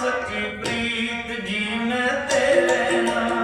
ਸੱਚੀ ਪ੍ਰੀਤ ਜੀ ਮੈਂ ਤੇਰੇ ਨਾਲ।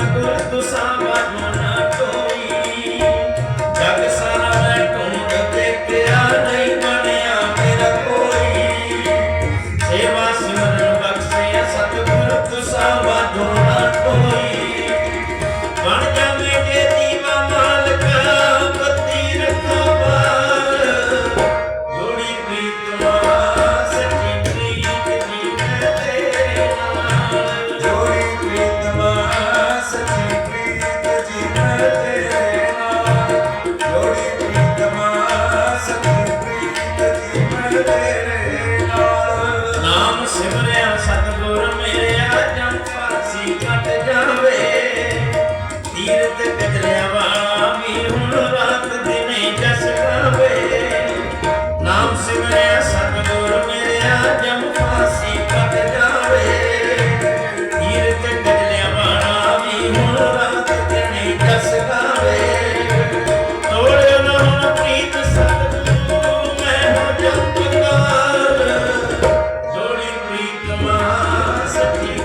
I'm going to samba. ਕੱਟ ਜਾਵੇ। ਤੀਰਤ ਕਜਲਿਆ ਵਾਲਾ ਵੀ ਹੁਣ ਰਾਤ ਦਿਨੇ ਜਸ ਗਾਵੇ। ਨਾਮ ਸਿਮਰਿਆ, ਸਤਿਗੁਰ ਮੇਰਿਆ, ਜਮ ਫਾਸੀ ਕੱਟ ਜਾਵੇ। ਤੀਰਤ ਕਜਲਿਆ ਵਾਲਾ ਵੀ ਹੁਣ ਰਾਤ ਦਿਨੇ ਜਸ ਗਾਵੇ। ਤੋੜਿਆ ਨਾ ਹੁਣ ਪ੍ਰੀਤ ਸਤਿਗੁਰੂ, ਮੈਂ ਹੋ ਜਪਕਾਰ ਜੋੜੀ ਪ੍ਰੀਤ ਮਾ ਸਖੀ